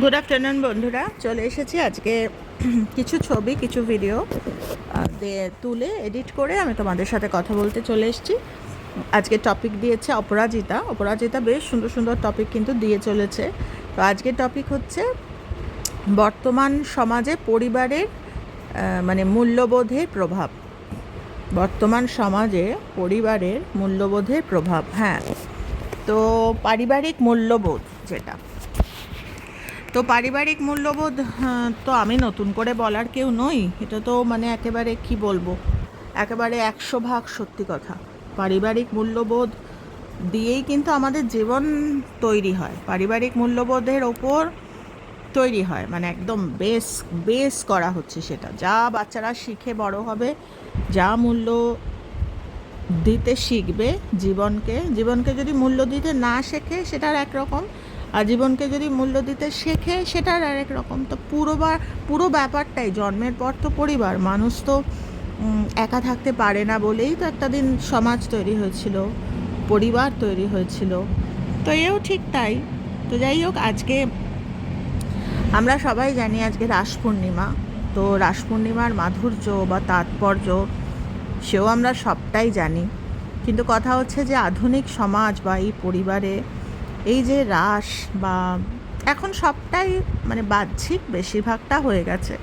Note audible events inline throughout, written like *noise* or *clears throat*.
Good afternoon বন্ধুরা। চলে এসেছি আজকে *clears throat* কিছু ছবি, কিছু ভিডিও তুলে এডিট করে আমি তোমাদের সাথে কথা বলতে চলে এসেছি। আজকে টপিক দিয়েছে অপরাজিতা। অপরাজিতা বেশ সুন্দর সুন্দর টপিক কিন্তু দিয়ে চলেছে। তো আজকের টপিক হচ্ছে বর্তমান সমাজে পরিবারের মানে মূল্যবোধের প্রভাব। বর্তমান সমাজে পরিবারের মূল্যবোধের প্রভাব হ্যাঁ। তো পারিবারিক মূল্যবোধ যেটা। তো পারিবারিক মূল্যবোধ হ্যাঁ, তো আমি নতুন করে বলার কেউ নই। এটা তো মানে একেবারে কি বলব? একেবারে একশো ভাগ সত্যি কথা। পারিবারিক মূল্যবোধ দিয়েই কিন্তু আমাদের জীবন তৈরি হয়। পারিবারিক মূল্যবোধের ওপর তৈরি হয়। মানে একদম বেস বেস করা হচ্ছে সেটা। যা বাচ্চারা শিখে বড় হবে যা মূল্য দিতে শিখবে জীবনকে জীবনকে যদি মূল্য দিতে না শেখে সেটার একরকম আর জীবনকে যদি মূল্য দিতে শেখে, সেটার আরেক রকম। তো পুরো বা পুরো ব্যাপারটাই, জন্মের পর তো পরিবার, মানুষ তো একা থাকতে পারে না বলেই তো একটা দিন সমাজ তৈরি হয়েছিল, পরিবার তৈরি হয়েছিল। তো এও ঠিক তাই। তো যাই হোক, আজকে আমরা সবাই জানি আজকে রাস পূর্ণিমা। তো রাস পূর্ণিমার মাধুর্য বা তাৎপর্য, সেও আমরা সবটাই জানি। কিন্তু কথা হচ্ছে যে আধুনিক সমাজ বা এই পরিবারে এই যে রাস বা এখন সবটাই মানে বাহ্যিক বেশিরভাগটা হয়ে গেছে।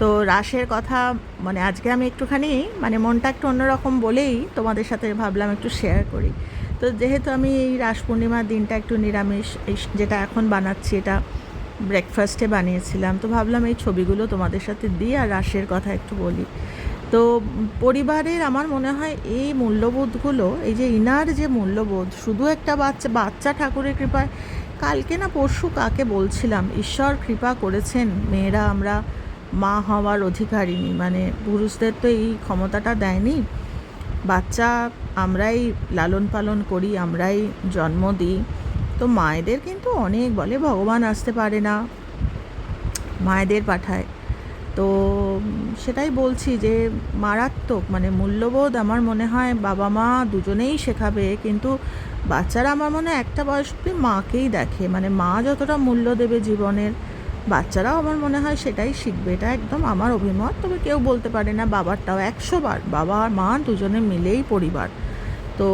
তো রাসের কথা মানে আজকে আমি একটুখানি মানে মনটা একটু অন্যরকম বলেই তোমাদের সাথে ভাবলাম একটু শেয়ার করি। তো যেহেতু আমি এই রাস পূর্ণিমার দিনটা একটু নিরামিষ যেটা এখন বানাচ্ছি এটা ব্রেকফাস্টে বানিয়েছিলাম, তো ভাবলাম এই ছবিগুলো তোমাদের সাথে দিই আর রাসের কথা একটু বলি। তো পরিবারের আমার মনে হয় এই মূল্যবোধগুলো, এই যে ইনার যে মূল্যবোধ, শুধু একটা বাচ্চা বাচ্চা ঠাকুরের কৃপায়, কালকে না পরশু কাকে বলছিলাম, ঈশ্বর কৃপা করেছেন, মেয়েরা আমরা মা হওয়ার অধিকারিণী মানে পুরুষদের তো এই ক্ষমতাটা দেয়নি। বাচ্চা আমরাই লালন পালন করি, আমরাই জন্ম দিই। তো মায়েদের কিন্তু অনেক বলে ভগবান আসতে পারে না, মায়েদের পাঠায়। তো সেটাই বলছি যে মারাত্মক মানে মূল্যবোধ আমার মনে হয় বাবা মা দুজনেই শেখাবে, কিন্তু বাচ্চারা আমার মনে হয় একটা বয়স অব্দি মাকেই দেখে। মানে মা যতটা মূল্য দেবে জীবনের, বাচ্চারাও আমার মনে হয় সেটাই শিখবে। এটা একদম আমার অভিমত, তবে কেউ বলতে পারে না বাবারটাও একশো বার, বাবা মা দুজনে মিলেই পরিবার। তো,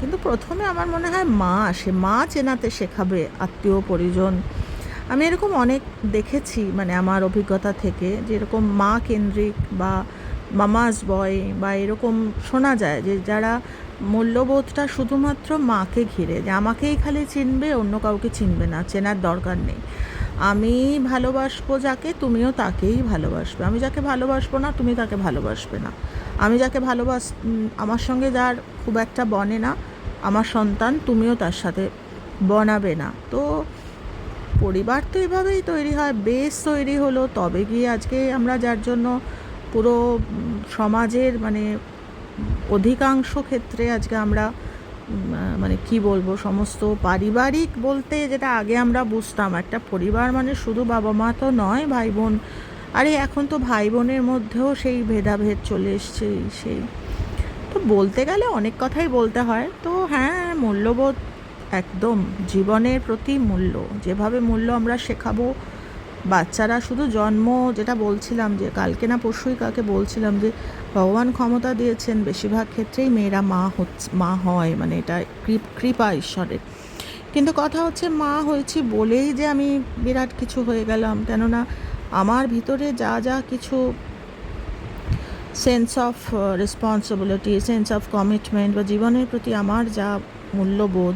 কিন্তু প্রথমে আমার মনে হয় মা আসে মা চেনাতে শেখাবে আত্মীয় পরিজন। আমি এরকম অনেক দেখেছি মানে আমার অভিজ্ঞতা থেকে যে এরকম মা কেন্দ্রিক বা মামাজ বয় বা এরকম শোনা যায় যে যারা মূল্যবোধটা শুধুমাত্র মাকে ঘিরে, যে আমাকেই খালি চিনবে, অন্য কাউকে চিনবে না, চেনার দরকার নেই। আমি ভালোবাসবো যাকে, তুমিও তাকেই ভালোবাসবে। আমি যাকে ভালোবাসবো না, তুমি তাকে ভালোবাসবে না। আমি যাকে ভালোবাস আমার সঙ্গে যার খুব একটা বনে না, আমার সন্তান, তুমিও তার সাথে বনাবে না। তো পরিবার তো এভাবেই তৈরি হয়, বেশ তৈরি হলো। তবে গিয়ে আজকে আমরা যার জন্য পুরো সমাজের মানে অধিকাংশ ক্ষেত্রে আজকে আমরা মানে কি বলব, সমস্ত পারিবারিক বলতে যেটা আগে আমরা বুঝতাম। একটা পরিবার মানে শুধু বাবা মা তো নয় ভাই বোন আরে এখন তো ভাই বোনের মধ্যেও সেই ভেদাভেদ চলে এসছে, সেই। তো বলতে গেলে অনেক কথাই বলতে হয়। তো হ্যাঁ মূল্যবোধ একদম জীবনের প্রতি মূল্য। যেভাবে মূল্য আমরা শেখাবো, বাচ্চারা শুধু জন্ম যেটা বলছিলাম যে, কালকে না পরশুই কাকে বলছিলাম যে, ভগবান ক্ষমতা দিয়েছেন, বেশিরভাগ ক্ষেত্রেই মেয়েরা মা হচ্ছে, মা হয় মানে এটা কৃপা ঈশ্বরের। কিন্তু কথা হচ্ছে মা হয়েছি বলেই যে আমি বিরাট কিছু হয়ে গেলাম। কেননা আমার ভিতরে যা যা কিছু sense of responsibility sense of commitment বা জীবনের প্রতি আমার যা মূল্যবোধ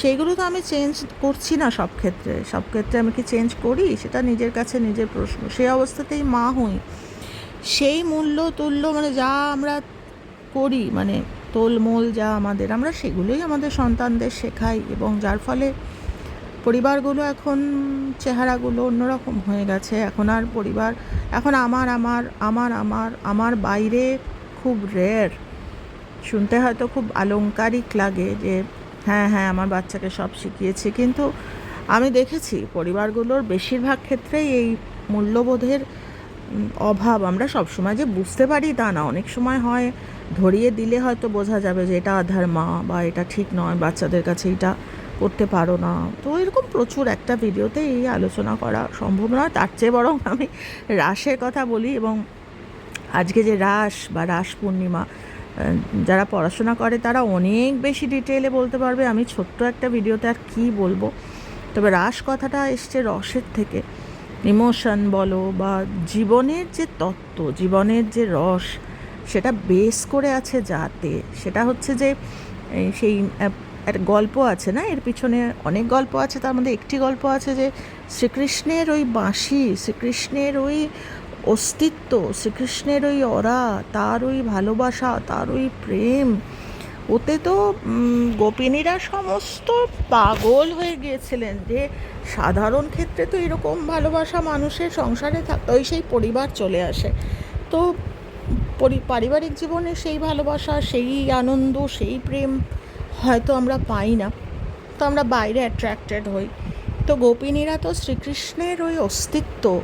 সেগুলো তো আমি চেঞ্জ করছি না সব ক্ষেত্রে। সব ক্ষেত্রে আমি কি চেঞ্জ করি? সেটা নিজের কাছে নিজের প্রশ্ন। সেই অবস্থাতেই মা হই। সেই মূল্য, তুল্য মানে যা আমরা করি মানে তোলমোল যা আমাদের, আমরা সেগুলোই আমাদের সন্তানদের শেখাই এবং যার ফলে পরিবারগুলো এখন চেহারাগুলো অন্যরকম হয়ে গেছে। এখন আর পরিবার, এখন আমার আমার আমার আমার আমার বাইরে খুব রেয়ার শুনতে হয়তো খুব আলংকারিক লাগে যে হ্যাঁ হ্যাঁ আমার বাচ্চাকে সব শিখিয়েছি। কিন্তু আমি দেখেছি পরিবারগুলোর বেশিরভাগ ক্ষেত্রেই এই মূল্যবোধের অভাব আমরা সবসময় যে বুঝতে পারি তা না। অনেক সময় হয় ধরিয়ে দিলে হয়তো বোঝা যাবে যে এটা আধার মা বা এটা ঠিক নয়, বাচ্চাদের কাছে এটা করতে পারো না। তো এরকম প্রচুর একটা ভিডিওতে এই আলোচনা করা সম্ভব নয়। তার চেয়ে বরং আমি রাসের কথা বলি এবং আজকে যে রাস বা রাস পূর্ণিমা যারা পড়াশোনা করে তারা অনেক বেশি ডিটেলে বলতে পারবে। আমি ছোট্ট একটা ভিডিওতে আর কী বলব? তবে রাস কথাটা এসছে রসের থেকে। ইমোশন বলো বা জীবনের যে তত্ত্ব, জীবনের যে রস, সেটা বেস করে আছে যাতে। সেটা হচ্ছে যে সেই একটা গল্প আছে না? এর পিছনে অনেক গল্প আছে। তার মধ্যে একটি গল্প আছে যে, শ্রীকৃষ্ণের ওই বাঁশি, শ্রীকৃষ্ণের ওই অস্তিত্ব শ্রীকৃষ্ণের ওই অরা তার ওই ভালোবাসা তার ওই প্রেম। ওতে তো গোপিনীরা সমস্ত পাগল হয়ে গিয়েছিলেন যে, সাধারণ ক্ষেত্রে তো এরকম ভালোবাসা মানুষের সংসারে থাকতে ওই সেই পরিবার চলে আসে। তো পারিবারিক জীবনে সেই ভালোবাসা, সেই আনন্দ, সেই প্রেম হয়তো আমরা পাই না। তো আমরা বাইরে অ্যাট্রাক্টেড হই। তো গোপিনীরা তো শ্রীকৃষ্ণের ওই অস্তিত্ব,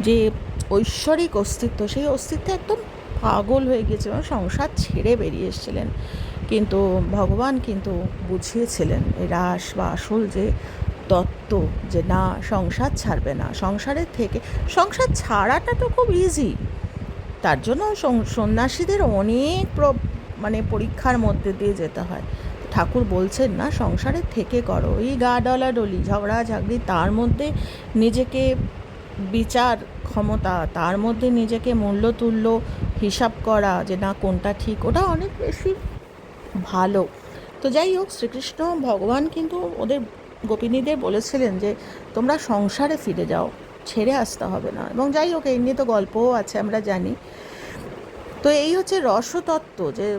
যে ঐশ্বরিক অস্তিত্ব। সেই অস্তিত্বে একদম পাগল হয়ে গিয়েছে এবং সংসার ছেড়ে বেরিয়ে এসেছিলেন। কিন্তু ভগবান কিন্তু বুঝিয়েছিলেন এই রাস বা আসল যে তত্ত্ব যে না, সংসার ছাড়বে না। সংসারের থেকে, সংসার ছাড়াটা তো খুব ইজি তার জন্য সন্ন্যাসীদের অনেক মানে পরীক্ষার মধ্যে দিয়ে যেতে হয়। ঠাকুর বলছেন না, সংসারের থেকে করো। এই গা ডলাডলি ঝগড়া ঝাগড়ি তার মধ্যে নিজেকে বিচার ক্ষমতা, তার মধ্যে নিজেকে মূল্য তুল্য হিসাব করা যে না কোনটা ঠিক, ওটা অনেক বেশি ভালো। তো যাই হোক, শ্রীকৃষ্ণ ভগবান কিন্তু ওদের গোপিনীদের বলেছিলেন যে, তোমরা সংসারে ফিরে যাও, ছেড়ে আসতে হবে না। এবং যাই হোক, এই নিয়ে তো গল্পও আছে, আমরা জানি। তো এই হচ্ছে রসতত্ত্ব যে,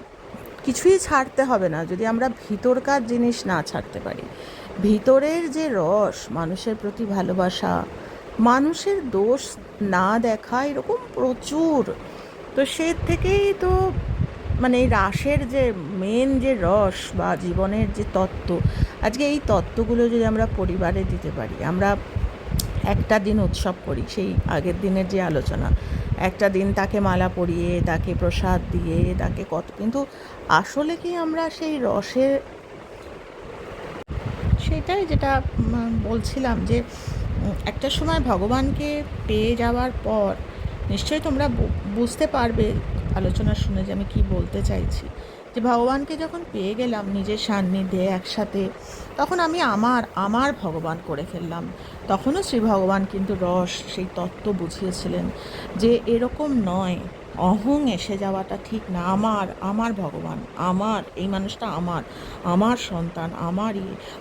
কিছুই ছাড়তে হবে না, যদি আমরা ভিতরকার জিনিস না ছাড়তে পারি। ভিতরের যে রস, মানুষের প্রতি ভালোবাসা মানুষের দোষ না দেখা এরকম প্রচুর। তো সে থেকেই তো মানে এই রাসের যে মেন যে রস বা জীবনের যে তত্ত্ব, আজকে এই তত্ত্বগুলো যদি আমরা পরিবারে দিতে পারি, আমরা একটা দিন উৎসব করি, সেই আগের দিনের যে আলোচনা, একটা দিন তাকে মালা পরিয়ে, তাকে প্রসাদ দিয়ে, তাকে কত, কিন্তু আসলে কি আমরা সেই রসের, সেটাই যেটা বলছিলাম যে একটা সময় ভগবানকে পেয়ে যাওয়ার পর নিশ্চয়ই তোমরা বুঝতে পারবে আলোচনা শুনে যে আমি কি বলতে চাইছি। যে ভগবানকে যখন পেয়ে গেলাম নিজের সান্নিধ্যে একসাথে, তখন আমি আমার আমার ভগবান করে ফেললাম। তখনও শ্রী ভগবান কিন্তু রস, সেই তত্ত্ব বুঝিয়েছিলেন যে এরকম নয়। অহং এসে যাওয়াটা ঠিক না। আমার আমার ভগবান, আমার, এই মানুষটা আমার আমার সন্তান, আমারই।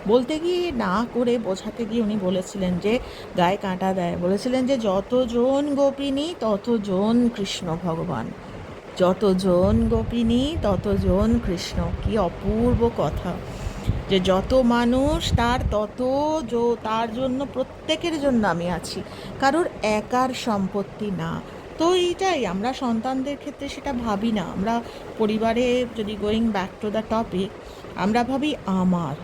বলতে গিয়ে না করে বোঝাতে গিয়ে উনি বলেছিলেন যে, গায়ে কাঁটা দেয়। বলেছিলেন যে, যতজন গোপিনী, ততজন কৃষ্ণ ভগবান। যতজন গোপিনী, ততজন কৃষ্ণ। কি অপূর্ব কথা যে, যত মানুষ তার তত তার জন্য প্রত্যেকের জন্য আমি আছি। কারোর একার সম্পত্তি না। তো এইটাই আমরা সন্তানদের ক্ষেত্রে সেটা ভাবি না। আমরা পরিবারে যদি going back to the topic আমরা ভাবি আমার,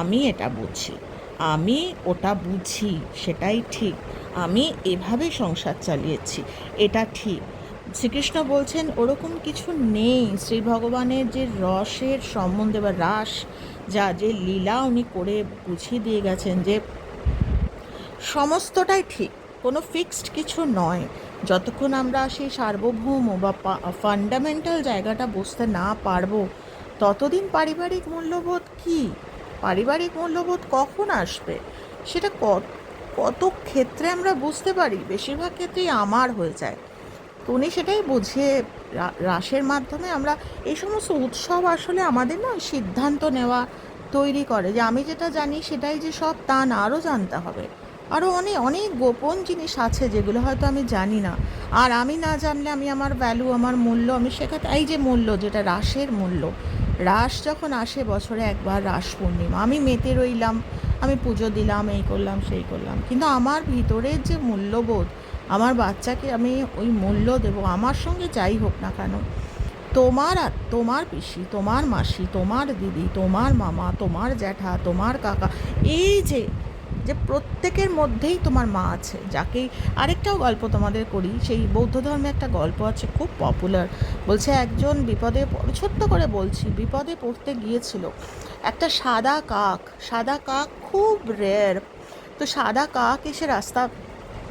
আমি এটা বুঝি আমি ওটা বুঝি, সেটাই ঠিক, আমি এভাবে সংসার চালিয়েছি, এটা ঠিক। শ্রীকৃষ্ণ বলছেন, ওরকম কিছু নেই। শ্রী ভগবানের যে রসের সম্বন্ধে বা রাস, যা যে লীলা উনি করে বুঝিয়ে দিয়ে গেছেন যে সমস্তটাই ঠিক। কোনো ফিক্সড কিছু নয়। যতক্ষণ আমরা সেই সার্বভৌম বা ফান্ডামেন্টাল জায়গাটা বুঝতে না পারব, ততদিন পারিবারিক মূল্যবোধ কি? পারিবারিক মূল্যবোধ কখন আসবে? সেটা কত ক্ষেত্রে আমরা বুঝতে পারি? বেশিরভাগ ক্ষেত্রেই আমার হয়ে যায়। তো উনি সেটাই বুঝিয়ে রাসের মাধ্যমে আমরা এই সমস্ত উৎসব আসলে আমাদের না সিদ্ধান্ত নেওয়া তৈরি করে যে আমি যেটা জানি সেটাই যে সব তা না আরও জানতে হবে। আরও অনেক অনেক গোপন জিনিস আছে যেগুলো হয়তো আমি জানি না। আর আমি না জানলে আমি আমার ভ্যালু আমার মূল্য, আমি শেখাতে, এই যে মূল্য যেটা রাসের মূল্য রাস যখন আসে বছরে একবার রাস পূর্ণিমা, আমি মেতে রইলাম, আমি পুজো দিলাম, এই করলাম, সেই করলাম। কিন্তু আমার ভিতরের যে মূল্যবোধ, আমার বাচ্চাকে আমি ওই মূল্য দেবো, আমার সঙ্গে যাই হোক না কেন, তোমার তোমার পিসি, তোমার মাসি, তোমার দিদি, তোমার মামা, তোমার জ্যাঠা, তোমার কাকা, এই যে যে প্রত্যেকের মধ্যেই তোমার মা আছে, যাকে আরেকটাও গল্প তোমাদের করি। সেই বৌদ্ধ ধর্মে একটা গল্প আছে খুব পপুলার বলছে, একজন বিপদে ছোট্ট করে বলছি, বিপদে পড়তে গিয়েছিল একটা সাদা কাক। সাদা কাক খুব রেয়ার তো সাদা কাক এসে রাস্তা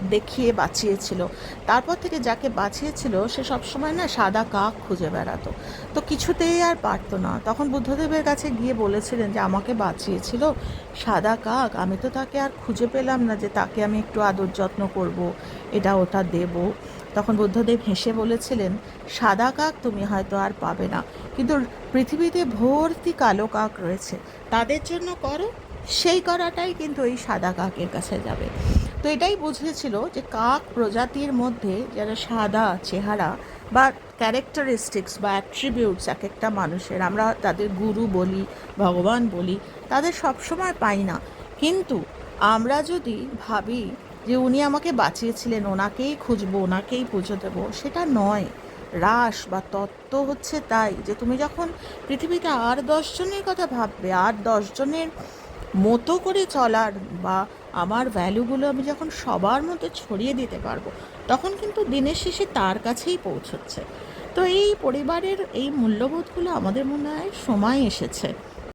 দেখিয়ে বাঁচিয়েছিল। তারপর থেকে যাকে বাঁচিয়েছিল, সে সবসময় না সাদা কাক খুঁজে বেড়াতো। তো কিছুতেই আর পারতো না। তখন বুদ্ধদেবের কাছে গিয়ে বলেছিলেন যে, আমাকে বাঁচিয়েছিল সাদা কাক, আমি তো তাকে আর খুঁজে পেলাম না যে তাকে আমি একটু আদর যত্ন করব, এটা ওটা দেব। তখন বুদ্ধদেব হেসে বলেছিলেন, সাদা কাক তুমি হয়তো আর পাবে না। কিন্তু পৃথিবীতে ভর্তি কালো কাক রয়েছে। তাদের জন্য করো সেই করাটাই কিন্তু ওই সাদা কাকের কাছে যাবে। তো এটাই বুঝেছিল যে কাক প্রজাতির মধ্যে যারা সাদা চেহারা বা ক্যারেক্টারিস্টিক্স বা অ্যাট্রিবিউটস এক একটা মানুষের, আমরা তাদের গুরু বলি, ভগবান বলি, তাদের সবসময় পাই না। কিন্তু আমরা যদি ভাবি যে উনি আমাকে বাঁচিয়েছিলেন, ওনাকেই খুঁজবো, ওনাকেই পুজো দেবো, সেটা নয়। রাস বা তত্ত্ব হচ্ছে তাই যে তুমি যখন পৃথিবীতে আর দশজনের কথা ভাববে, আর দশজনের মতো করে চলার বা আমার ভ্যালুগুলো আমি যখন সবার মতো ছড়িয়ে দিতে পারব, তখন কিন্তু দিনের শেষে তার কাছেই পৌঁছচ্ছে। তো এই পরিবারের এই মূল্যবোধগুলো আমাদের মনে হয় সময় এসেছে।